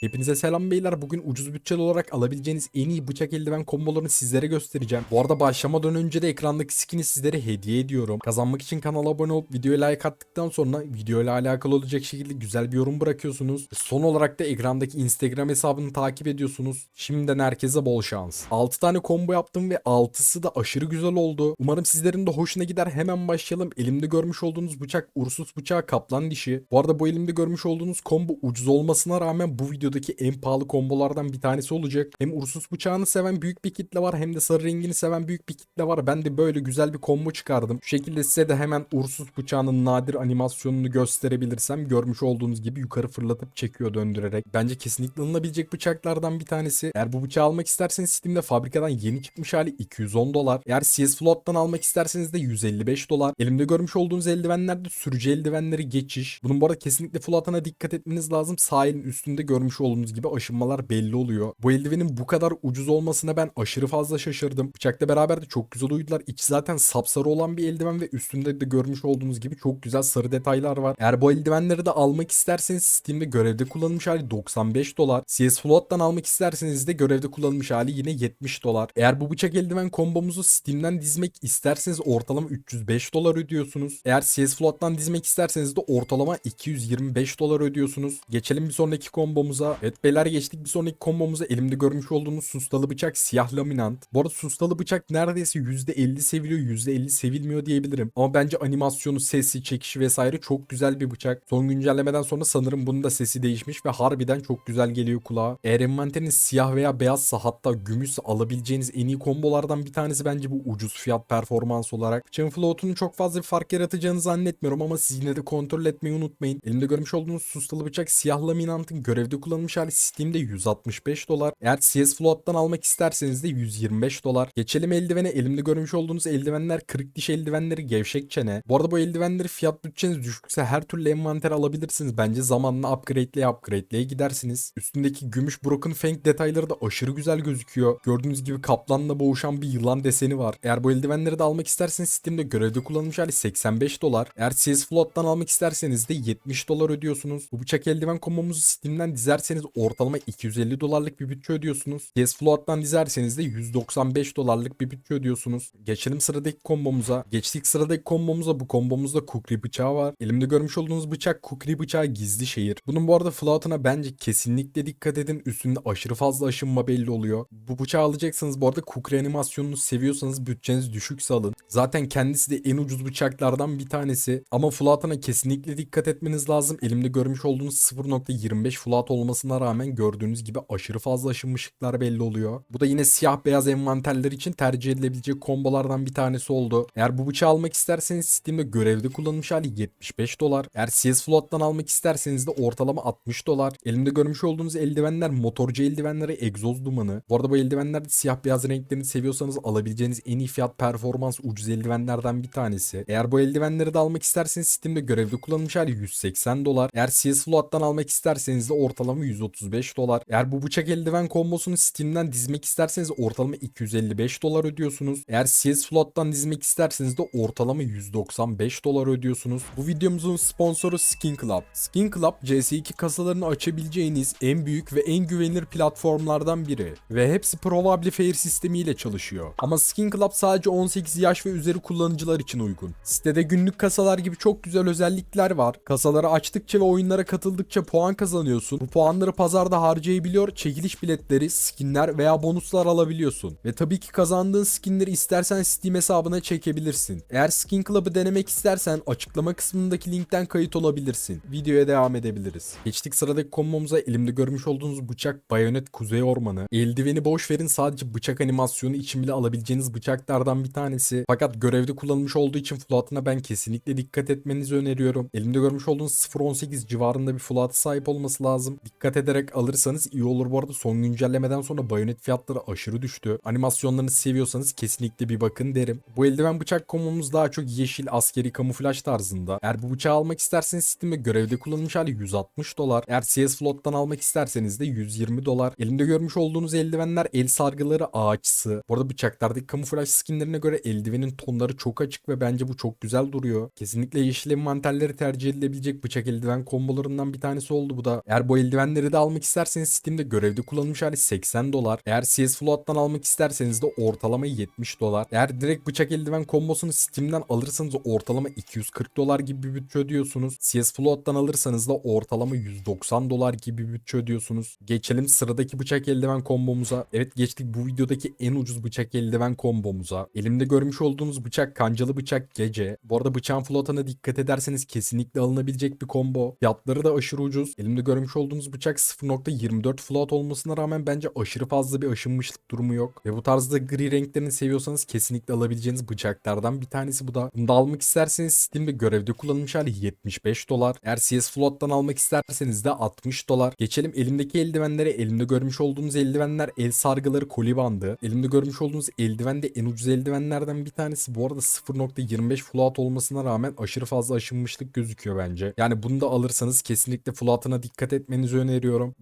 Hepinize selam beyler. Bugün ucuz bütçeli olarak alabileceğiniz en iyi bıçak eldiven kombolarını sizlere göstereceğim. Bu arada başlamadan önce de ekrandaki skin'i sizlere hediye ediyorum. Kazanmak için kanala abone olup videoya like attıktan sonra videoyla alakalı olacak şekilde güzel bir yorum bırakıyorsunuz. Son olarak da ekrandaki Instagram hesabını takip ediyorsunuz. Şimdiden herkese bol şans. 6 tane combo yaptım ve 6'sı da aşırı güzel oldu. Umarım sizlerin de hoşuna gider. Hemen başlayalım. Elimde görmüş olduğunuz bıçak Ursus bıçağı kaplan dişi. Bu arada bu elimde görmüş olduğunuz combo ucuz olmasına rağmen bu videodaki en pahalı kombolardan bir tanesi olacak. Hem Ursus bıçağını seven büyük bir kitle var hem de sarı rengini seven büyük bir kitle var. Ben de böyle güzel bir combo çıkardım. Şu şekilde size de hemen Ursus bıçağının nadir animasyonunu gösterebilirsem görmüş olduğunuz gibi yukarı fırlatıp çekiyor döndürerek. Bence kesinlikle alınabilecek bıçaklardan bir tanesi. Eğer bu bıçağı almak isterseniz Steam'de fabrikadan yeni çıkmış hali 210 dolar. Eğer CS Float'tan almak isterseniz de 155 dolar. Elimde görmüş olduğunuz eldivenlerde sürücü eldivenleri geçiş. Bunun bu arada kesinlikle float'ına dikkat etmeniz lazım. Sağ elin üstünde görmüş olduğunuz gibi aşınmalar belli oluyor. Bu eldivenin bu kadar ucuz olmasına ben aşırı fazla şaşırdım. Bıçakla beraber de çok güzel uydular. İçi zaten sapsarı olan bir eldiven ve üstünde de görmüş olduğunuz gibi çok güzel sarı detaylar var. Eğer bu eldivenleri de almak isterseniz Steam'de görevde kullanılmış hali 95 dolar. CS Float'tan almak isterseniz de görevde kullanılmış hali yine 70 dolar. Eğer bu bıçak eldiven kombomuzu Steam'den dizmek isterseniz ortalama 305 dolar ödüyorsunuz. Eğer CS Float'tan dizmek isterseniz de ortalama 225 dolar ödüyorsunuz. Geçelim bir sonraki kombomuza. Evet beyler geçtik bir sonraki kombomuza. Elimde görmüş olduğunuz sustalı bıçak siyah laminant. Bu arada sustalı bıçak neredeyse %50 seviliyor %50 sevilmiyor diyebilirim. Ama bence animasyonu, sesi, çekişi vesaire çok güzel bir bıçak. Son güncellemeden sonra sanırım bunun da sesi değişmiş ve harbiden çok güzel geliyor kulağa. Eğer envanteriniz siyah veya beyazsa hatta gümüşse alabileceğiniz en iyi kombolardan bir tanesi bence bu ucuz fiyat performans olarak. Bıçağın float'unun çok fazla bir fark yaratacağını zannetmiyorum ama siz yine de kontrol etmeyi unutmayın. Elimde görmüş olduğunuz sustalı bıçak siyah laminantın görevde kullanılmış hali Steam'de 165 dolar. Eğer CS Float'tan almak isterseniz de 125 dolar. Geçelim eldivene. Elimde görmüş olduğunuz eldivenler kırık diş eldivenleri gevşek çene. Bu arada bu eldivenleri fiyat bütçeniz düşükse her türlü envanter alabilirsiniz. Bence zamanla upgradeleye upgradeleye gidersiniz. Üstündeki gümüş broken fang detayları da aşırı güzel gözüküyor. Gördüğünüz gibi kaplanla boğuşan bir yılan deseni var. Eğer bu eldivenleri de almak isterseniz Steam'de görevde kullanılmış hali 85 dolar. Eğer CS Float'tan almak isterseniz de 70 dolar ödüyorsunuz. Bu bıçak eldiven kombomuzu Steam'den dizerseniz ortalama 250 dolarlık bir bütçe ödüyorsunuz. CS Float'tan dizerseniz de 195 dolarlık bir bütçe ödüyorsunuz. Geçelim sıradaki kombomuza. Geçtik sıradaki kombomuza. Bu kombomuzda kukri bıçağı var. Elimde görmüş olduğunuz bıçak kukri bıçağı gizli şehir. Bunun bu arada float'ına bence kesinlikle dikkat edin. Üstünde aşırı fazla aşınma belli oluyor. Bu bıçağı alacaksınız. Bu arada kukri animasyonunu seviyorsanız bütçeniz düşükse alın. Zaten kendisi de en ucuz bıçaklardan bir tanesi. Ama float'ına kesinlikle dikkat etmeniz lazım. Elimde görmüş olduğunuz 0.25 float olmasına rağmen gördüğünüz gibi aşırı fazla aşınmışlıklar belli oluyor. Bu da yine siyah beyaz envanterler için tercih edilebilecek kombolardan bir tanesi oldu. Eğer bu bıçağı almak isterseniz Steam'de görevde kullanılmış hali 75 dolar. Eğer CS Float'tan almak isterseniz de ortalama 60 dolar. Elimde görmüş olduğunuz eldivenler motorcu eldivenleri egzoz dumanı. Bu arada bu eldivenlerde siyah beyaz renklerini seviyorsanız alabileceğiniz en iyi fiyat performans ucuz eldivenlerden bir tanesi. Eğer bu eldivenleri de almak isterseniz Steam'de görevde kullanılmış hali 180 dolar. Eğer CS Float'tan almak isterseniz de ortalama 135 dolar. Eğer bu bıçak eldiven kombosunu Steam'den dizmek isterseniz ortalama 255 dolar ödüyorsunuz. Eğer CS Float'tan dizmek isterseniz de ortalama 195 dolar ödüyorsunuz. Bu videomuzun sponsoru Skin Club. Skin Club CS2 kasalarını açabileceğiniz en büyük ve en güvenilir platformlardan biri ve hepsi Probably Fair sistemiyle çalışıyor. Ama Skin Club sadece 18 yaş ve üzeri kullanıcılar için uygun. Sitede günlük kasalar gibi çok güzel özellikler var. Kasaları açtıkça ve oyunlara katıldıkça puan kazanıyorsun. Bu puanları pazarda harcayabiliyor, çekiliş biletleri, skinler veya bonuslar alabiliyorsun. Ve tabii ki kazandığın skinleri istersen Steam hesabına çekebilirsin. Eğer Skin Club'ı denemek istersen açıklama kısmındaki linkten kayıt olabilirsin. Videoya devam edebiliriz. Geçtik sıradaki kombomuza elimde görmüş olduğunuz bıçak Bayonet Kuzey Ormanı. Eldiveni boş verin sadece bıçak animasyonu için bile alabileceğiniz bıçaklardan bir tanesi. Fakat görevde kullanılmış olduğu için float'ına ben kesinlikle dikkat etmenizi öneriyorum. Elimde görmüş olduğunuz 0.18 civarında bir float'a sahip olması lazım. Dikkat ederek alırsanız iyi olur bu arada. Son güncellemeden sonra bayonet fiyatları aşırı düştü. Animasyonlarını seviyorsanız kesinlikle bir bakın derim. Bu eldiven bıçak komumuz daha çok yeşil askeri kamuflaj tarzında. Eğer bu bıçağı almak isterseniz Steam'de görevde kullanılmış hali 160 dolar. Eğer CS Float'tan almak isterseniz de 120 dolar. Elimde görmüş olduğunuz eldivenler el sargıları ağaçsı. Bu arada bıçaklardaki kamuflaj skinlerine göre eldivenin tonları çok açık ve bence bu çok güzel duruyor. Kesinlikle yeşil envanterleri tercih edilebilecek bıçak eldiven kombolarından bir tanesi oldu bu da. Eğer bu eldiven eldivenleri de almak isterseniz Steam'de görevde kullanılmış hali 80 dolar. Eğer CS Float'tan almak isterseniz de ortalama 70 dolar. Eğer direkt bıçak eldiven kombosunu Steam'den alırsanız ortalama 240 dolar gibi bir bütçe ödüyorsunuz. CS Float'tan alırsanız da ortalama 190 dolar gibi bir bütçe ödüyorsunuz. Geçelim sıradaki bıçak eldiven kombomuza. Evet geçtik bu videodaki en ucuz bıçak eldiven kombomuza. Elimde görmüş olduğunuz bıçak kancalı bıçak gece. Bu arada bıçağın floatına dikkat ederseniz kesinlikle alınabilecek bir combo. Fiyatları da aşırı ucuz. Elimde görmüş olduğunuz bıçak 0.24 float olmasına rağmen bence aşırı fazla bir aşınmışlık durumu yok. Ve bu tarzda gri renklerini seviyorsanız kesinlikle alabileceğiniz bıçaklardan bir tanesi bu da. Bunu da almak isterseniz Steam'de görevde kullanılmış hali 75 dolar. Eğer CS Float'tan almak isterseniz de 60 dolar. Geçelim elimdeki eldivenlere. Elimde görmüş olduğunuz eldivenler el sargıları koli bandı. Elimde görmüş olduğunuz eldiven de en ucuz eldivenlerden bir tanesi. Bu arada 0.25 float olmasına rağmen aşırı fazla aşınmışlık gözüküyor bence. Yani bunu da alırsanız kesinlikle floatına dikkat etmenizi öneriyorum.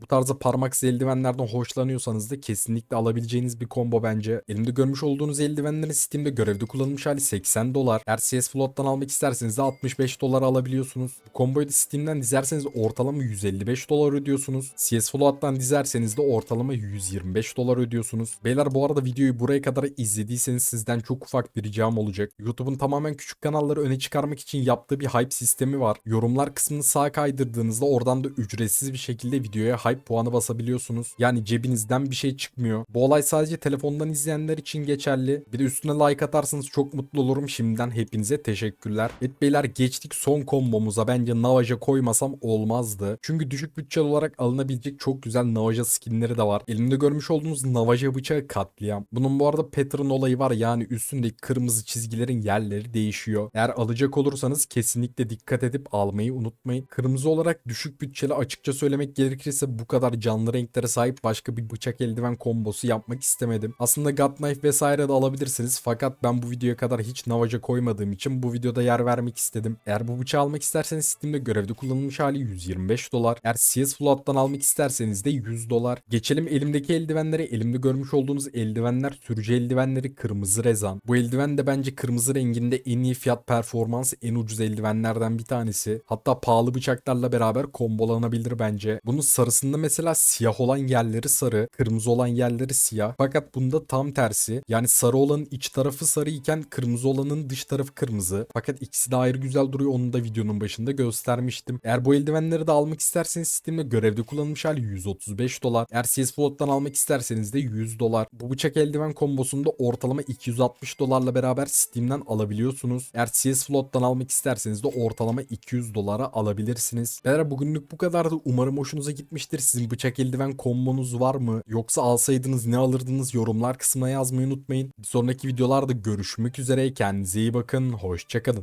Bu tarzda parmaksız eldivenlerden hoşlanıyorsanız da kesinlikle alabileceğiniz bir combo bence. Elimde görmüş olduğunuz eldivenlerin Steam'de görevde kullanılmış hali 80 dolar. Eğer CS Float'tan almak isterseniz de 65 dolar alabiliyorsunuz. Bu komboyu da Steam'den dizerseniz ortalama 155 dolar ödüyorsunuz. CS Float'tan dizerseniz de ortalama 125 dolar ödüyorsunuz. Beyler bu arada videoyu buraya kadar izlediyseniz sizden çok ufak bir ricam olacak. YouTube'un tamamen küçük kanalları öne çıkarmak için yaptığı bir hype sistemi var. Yorumlar kısmını sağa kaydırdığınızda oradan da ücretsiz bir şekilde videoya hype puanı basabiliyorsunuz. Yani cebinizden bir şey çıkmıyor. Bu olay sadece telefondan izleyenler için geçerli. Bir de üstüne like atarsanız çok mutlu olurum. Şimdiden hepinize teşekkürler. Evet beyler geçtik son kombomuza. Bence Navaja koymasam olmazdı. Çünkü düşük bütçeli olarak alınabilecek çok güzel Navaja skinleri de var. Elimde görmüş olduğunuz Navaja bıçağı katliam. Bunun bu arada pattern olayı var. Yani üstündeki kırmızı çizgilerin yerleri değişiyor. Eğer alacak olursanız kesinlikle dikkat edip almayı unutmayın. Kırmızı olarak düşük bütçeli açıkça söylemek gerekirse bu kadar canlı renklere sahip başka bir bıçak eldiven kombosu yapmak istemedim. Aslında God Knife vesaire de alabilirsiniz. Fakat ben bu videoya kadar hiç Navaja koymadığım için bu videoda yer vermek istedim. Eğer bu bıçağı almak isterseniz Steam'de görevde kullanılmış hali 125 dolar. Eğer CS Float'tan almak isterseniz de 100 dolar. Geçelim elimdeki eldivenlere. Elimde görmüş olduğunuz eldivenler sürücü eldivenleri kırmızı rezan. Bu eldiven de bence kırmızı renginde en iyi fiyat performans en ucuz eldivenlerden bir tanesi. Hatta pahalı bıçaklarla beraber kombolanabilir bence. Bunun sarısında mesela siyah olan yerleri sarı, kırmızı olan yerleri siyah. Fakat bunda tam tersi. Yani sarı olanın iç tarafı sarı iken kırmızı olanın dış tarafı kırmızı. Fakat ikisi de ayrı güzel duruyor. Onu da videonun başında göstermiştim. Eğer bu eldivenleri de almak isterseniz Steam'de görevde kullanılmış hali 135 dolar. Eğer CS Float'tan almak isterseniz de 100 dolar. Bu bıçak eldiven kombosunda ortalama 260 dolarla beraber Steam'den alabiliyorsunuz. Eğer CS Float'tan almak isterseniz de ortalama 200 dolara alabilirsiniz. Beyler bugünlük bu kadardı. Umarım hoşunuza gitmiştir. Sizin bıçak eldiven kombonuz var mı? Yoksa alsaydınız ne alırdınız? Yorumlar kısmına yazmayı unutmayın. Bir sonraki videolarda görüşmek üzere. Kendinize iyi bakın. Hoşçakalın.